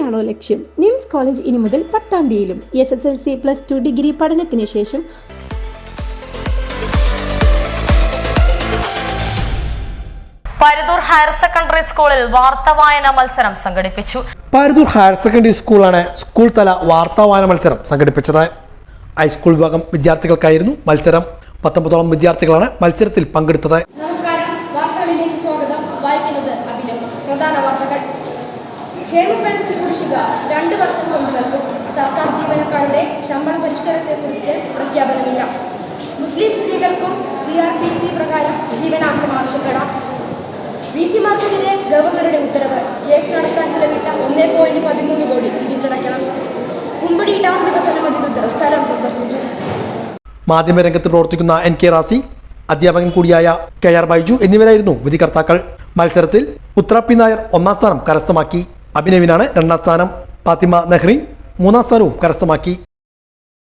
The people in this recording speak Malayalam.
തന്നെയാണോ ലക്ഷ്യം? നിംസ് കോളേജ് ഇനി മുതൽ പട്ടാമ്പിയിലും S S L C plus two degree പഠനത്തിന് ശേഷം പരുതൂർ ഹയർ സെക്കൻഡറി സ്കൂളിൽ വാർത്താവായന മത്സരം സംഘടിപ്പിച്ചു. പരുതൂർ ഹയർ സെക്കൻഡറി സ്കൂളാണ് സ്കൂൾ തല വാർത്താവായന മത്സരം സംഘടിപ്പിച്ചത്. ഹൈസ്കൂൾ വിഭാഗം വിദ്യാർത്ഥികൾക്കായിരുന്നു മത്സരം. പത്തൊമ്പതോളം വിദ്യാർത്ഥികളാണ് മത്സരത്തിൽ പങ്കെടുത്തത്. നമസ്കാരം. വാർത്തകളിലേക്ക് സ്വാഗതം. വായിക്കുന്നത് അഭിനവ്. പ്രധാന വാർത്തകൾ. ക്ഷേമ പെൻഷൻ കുടിശ്ശിക രണ്ട് വർഷം കൊണ്ട് നൽകും. സർക്കാർ ജീവനക്കാരുടെ ശമ്പള പരിഷ്കരണത്തെക്കുറിച്ച് പ്രഖ്യാപനമില്ല. മുസ്ലിം സ്ത്രീകൾക്കും സി ആർ പി സി പ്രകാരം ജീവനാംശം ആവശ്യപ്പെടാം. വി സിമാർക്കെതിരെ ഗവർണറുടെ ഉത്തരവ് കേസ് നടത്താൻ ചെലവിട്ട ഒന്നേ പോയിന്റ് പതിമൂന്ന് കോടി തിരിച്ചടയ്ക്കണം കുമ്പടി ടൗൺ വികസന അധികൃതർ സ്ഥലം സന്ദർശിച്ചു. മാധ്യമരംഗത്ത് പ്രവർത്തിക്കുന്ന എൻ കെ റാസി അധ്യാപകൻ കൂടിയായ കെ ആർ ബൈജു എന്നിവരായിരുന്നു വിധികർത്താക്കൾ. മത്സരത്തിൽ ഉത്രാപ്പി നായർ ഒന്നാം സ്ഥാനം കരസ്ഥമാക്കി. അഭിനവിനാണ് രണ്ടാം സ്ഥാനം ഫാത്തിമ നെഹ്റിൻ മൂന്നാം സ്ഥാനവും കരസ്ഥമാക്കി.